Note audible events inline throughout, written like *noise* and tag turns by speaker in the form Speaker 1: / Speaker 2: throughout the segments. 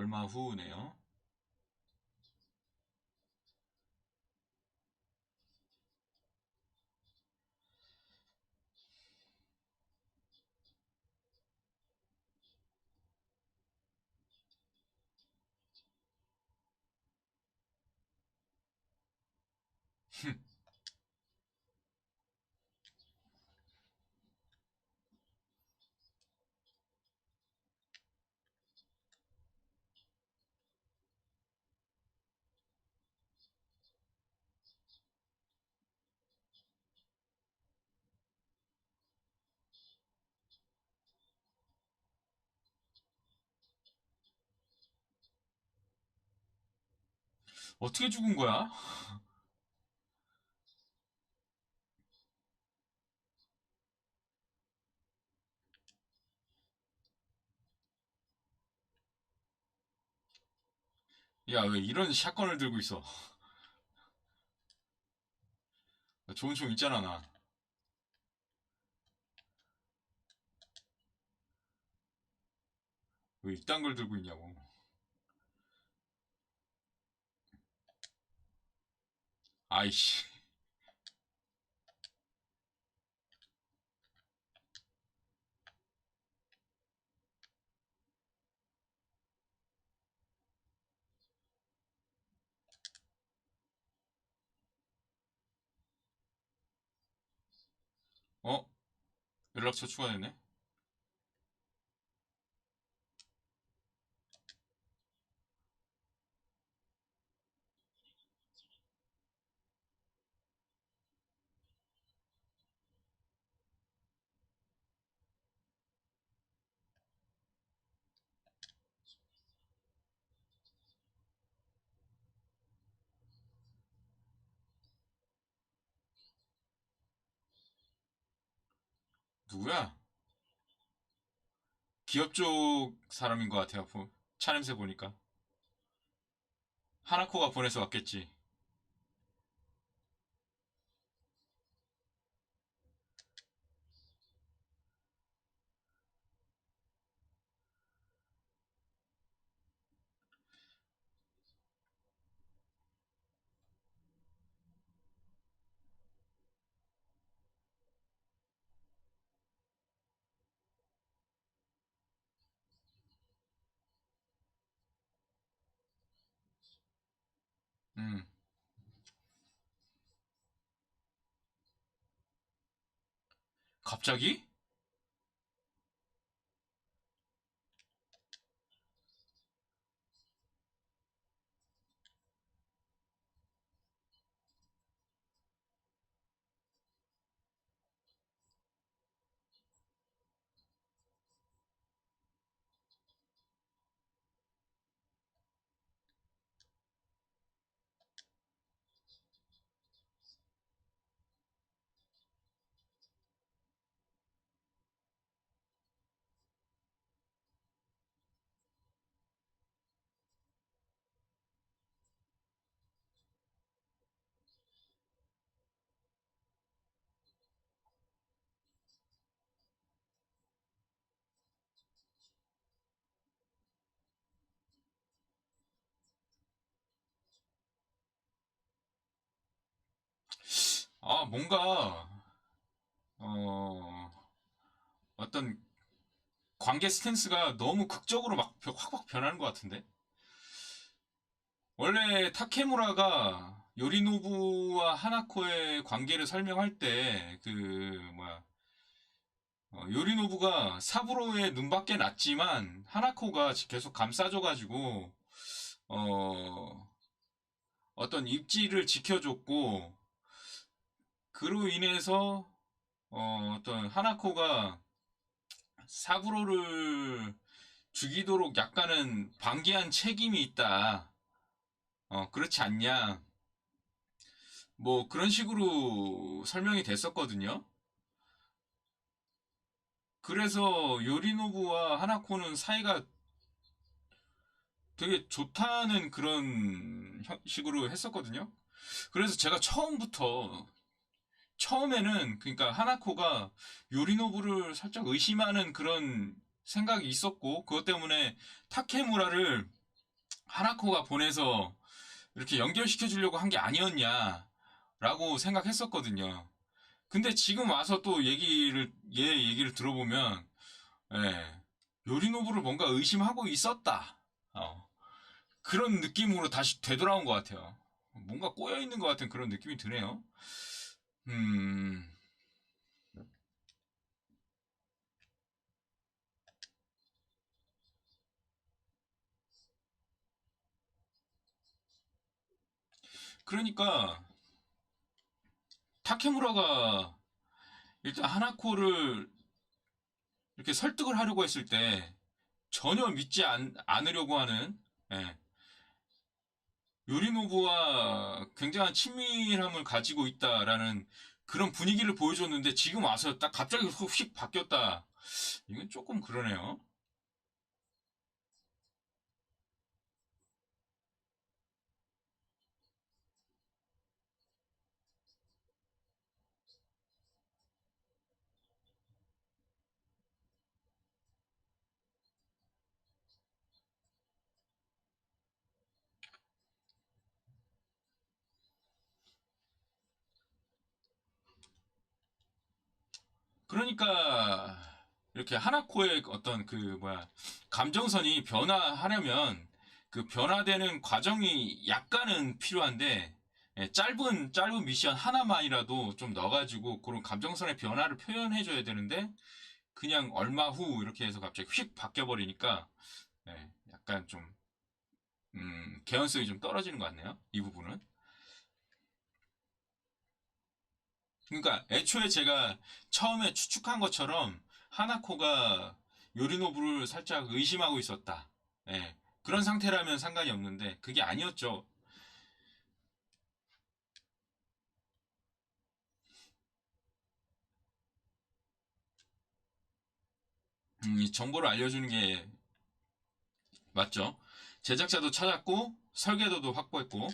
Speaker 1: 얼마 후네요. 어떻게 죽은 거야? 야, 왜 이런 샷건을 들고 있어? 나 좋은 총 있잖아, 나. 왜 이딴 걸 들고 있냐고. 아이씨. 어? 연락처 추가됐네? 누구야? 기업 쪽 사람인 것 같아요. 보- 차 냄새 보니까. 하나코가 보내서 왔겠지. 갑자기? 아, 뭔가, 어, 어떤 관계 스탠스가 너무 극적으로 막 확확 변하는 것 같은데? 원래 타케무라가 요리노부와 하나코의 관계를 설명할 때, 그, 뭐야, 어, 요리노부가 사부로의 눈밖에 났지만, 하나코가 계속 감싸줘가지고, 어, 어떤 입지를 지켜줬고, 그로 인해서, 어, 어떤 하나코가 사부로를 죽이도록 약간은 방기한 책임이 있다. 어, 그렇지 않냐. 뭐 그런 식으로 설명이 됐었거든요. 그래서 요리노부와 하나코는 사이가 되게 좋다는 그런 형- 식으로 했었거든요. 그래서 제가 처음부터 처음에는 그러니까 하나코가 요리노부를 살짝 의심하는 그런 생각이 있었고 그것 때문에 타케무라를 하나코가 보내서 이렇게 연결시켜 주려고 한 게 아니었냐라고 생각했었거든요. 근데 지금 와서 또 얘기를 얘 얘기를 들어보면 예, 요리노부를 뭔가 의심하고 있었다. 어, 그런 느낌으로 다시 되돌아온 것 같아요. 뭔가 꼬여 있는 것 같은 그런 느낌이 드네요. 음, 그러니까 타케무라가 일단 하나코를 이렇게 설득을 하려고 했을 때 전혀 믿지 않, 않으려고 하는 예, 요리노부와 굉장한 친밀함을 가지고 있다라는 그런 분위기를 보여줬는데 지금 와서 딱 갑자기 휙 바뀌었다. 이건 조금 그러네요. 그러니까 이렇게 하나코의 어떤 그 뭐야 감정선이 변화하려면 그 변화되는 과정이 약간은 필요한데 예, 짧은 짧은 미션 하나만이라도 좀 넣어가지고 그런 감정선의 변화를 표현해줘야 되는데 그냥 얼마 후 이렇게 해서 갑자기 휙 바뀌어 버리니까 예, 약간 좀 음, 개연성이 좀 떨어지는 것 같네요. 이 부분은. 그러니까 애초에 제가 처음에 추측한 것처럼 하나코가 요리노부를 살짝 의심하고 있었다. 예, 그런 상태라면 상관이 없는데 그게 아니었죠. 음, 이 정보를 알려주는 게 맞죠. 제작자도 찾았고 설계도도 확보했고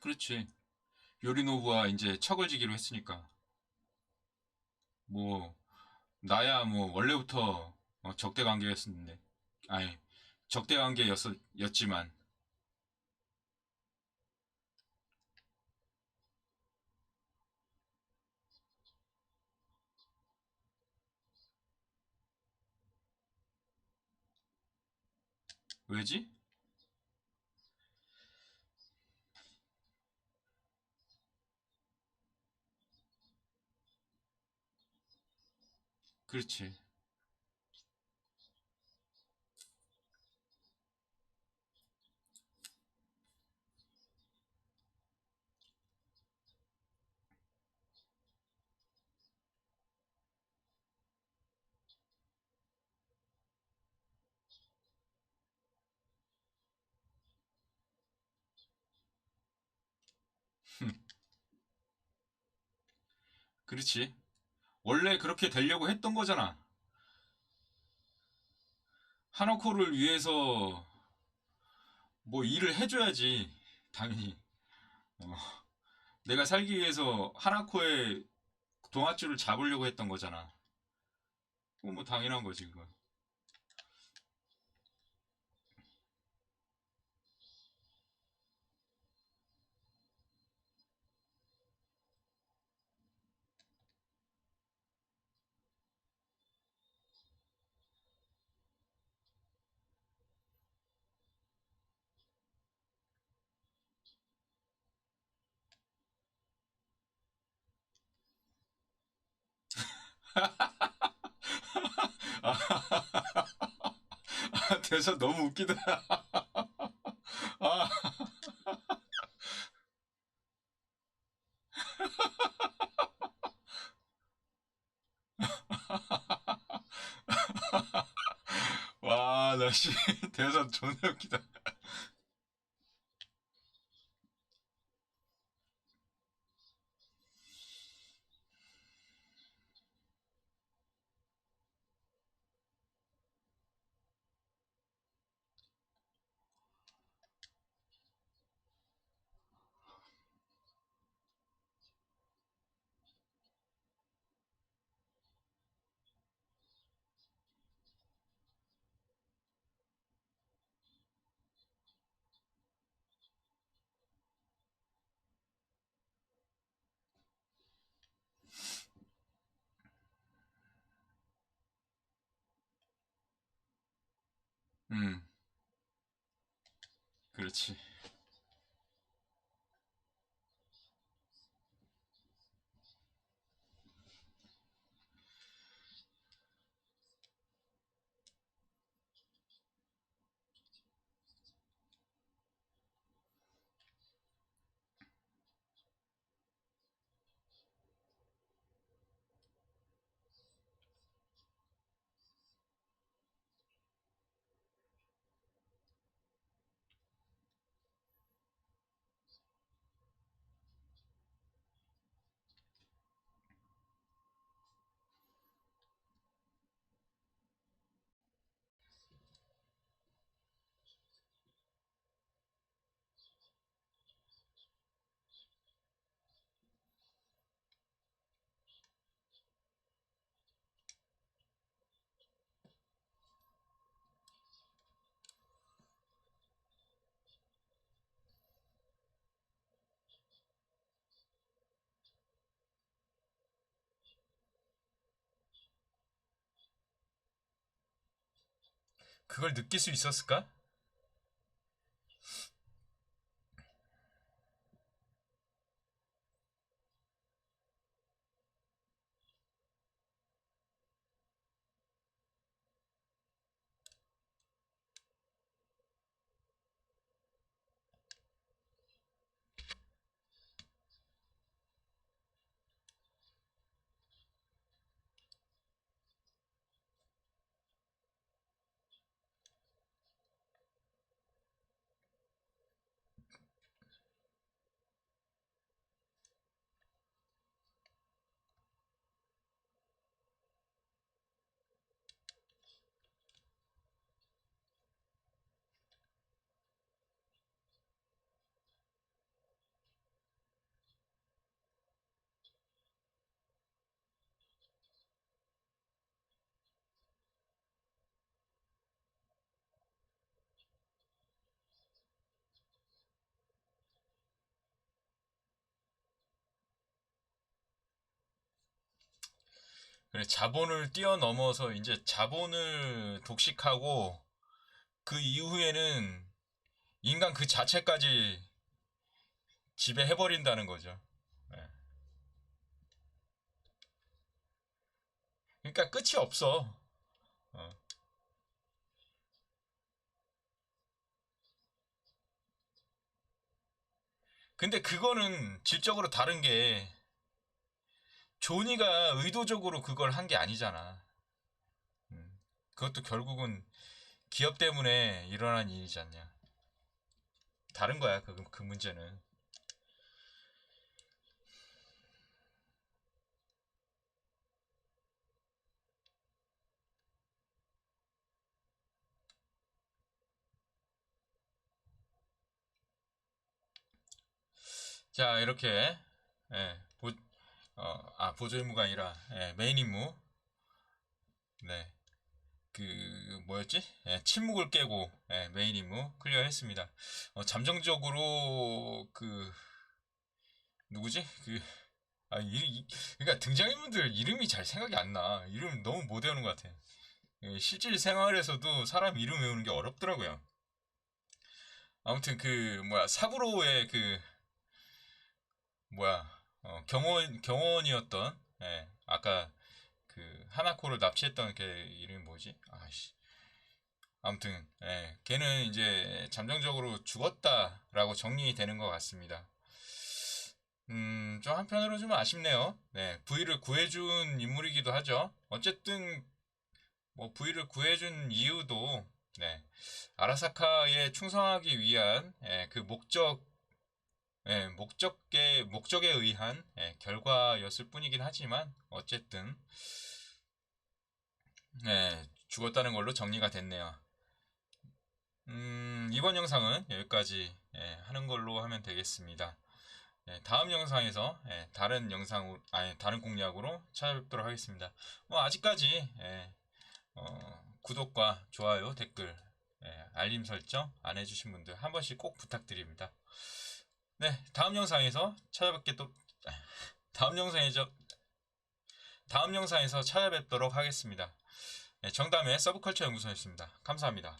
Speaker 1: 그렇지. 요리노부와 이제 척을 지기로 했으니까 뭐 나야 뭐 원래부터 어, 적대 관계였었는데 아니 적대 관계였었였지만 왜지? 그렇지. *laughs* 그렇지. 원래 그렇게 되려고 했던 거잖아. 하나코를 위해서 뭐 일을 해줘야지. 당연히. 어, 내가 살기 위해서 하나코의 동아줄을 잡으려고 했던 거잖아. 뭐 당연한 거지 그건. 아, 대사 너무 웃기다. 아, 와, 나 씨, 대사 존나 웃기다. 음, 그렇지. 그걸 느낄 수 있었을까? 그래, 자본을 뛰어넘어서 이제 자본을 독식하고 그 이후에는 인간 그 자체까지 지배해버린다는 거죠. 예. 그러니까 끝이 없어. 어. 근데 그거는 질적으로 다른 게 조니가 의도적으로 그걸 한 게 아니잖아. 음. 그것도 결국은 기업 때문에 일어난 일이지 않냐. 다른 거야, 그, 그 문제는. 자, 이렇게, 예, 보, 어, 아, 보조 임무가 아니라, 예, 메인 임무. 네. 그, 뭐였지? 예, 침묵을 깨고, 예, 메인 임무 클리어 했습니다. 어, 잠정적으로, 그, 누구지? 그, 아, 이, 이, 그러니까 등장인물들 이름이 잘 생각이 안 나. 이름 너무 못 외우는 것 같아. 예, 실질 생활에서도 사람 이름 외우는 게 어렵더라고요. 아무튼 그, 뭐야, 사부로의 그, 뭐야, 어, 경원, 경원이었던, 예, 아까 그, 하나코를 납치했던 걔 이름이 뭐지? 아씨. 아무튼, 예, 걔는 이제 잠정적으로 죽었다라고 정리되는 것 같습니다. 음, 좀 한편으로 좀 아쉽네요. 네, V를 구해준 인물이기도 하죠. 어쨌든, 뭐, V를 구해준 이유도, 네, 아라사카에 충성하기 위한, 예, 그 목적, 예, 목적에, 목적에 의한, 예, 결과였을 뿐이긴 하지만, 어쨌든, 예, 죽었다는 걸로 정리가 됐네요. 음, 이번 영상은 여기까지, 예, 하는 걸로 하면 되겠습니다. 예, 다음 영상에서 예, 다른 영상 아니 다른 공략으로 찾아뵙도록 하겠습니다. 뭐 아직까지 예, 어, 구독과 좋아요, 댓글, 예, 알림 설정 안 해주신 분들 한 번씩 꼭 부탁드립니다. 네, 다음 영상에서 찾아뵙게 또 다음 영상에서 다음 영상에서 찾아뵙도록 하겠습니다. 예, 정담의 서브컬처 연구소였습니다. 감사합니다.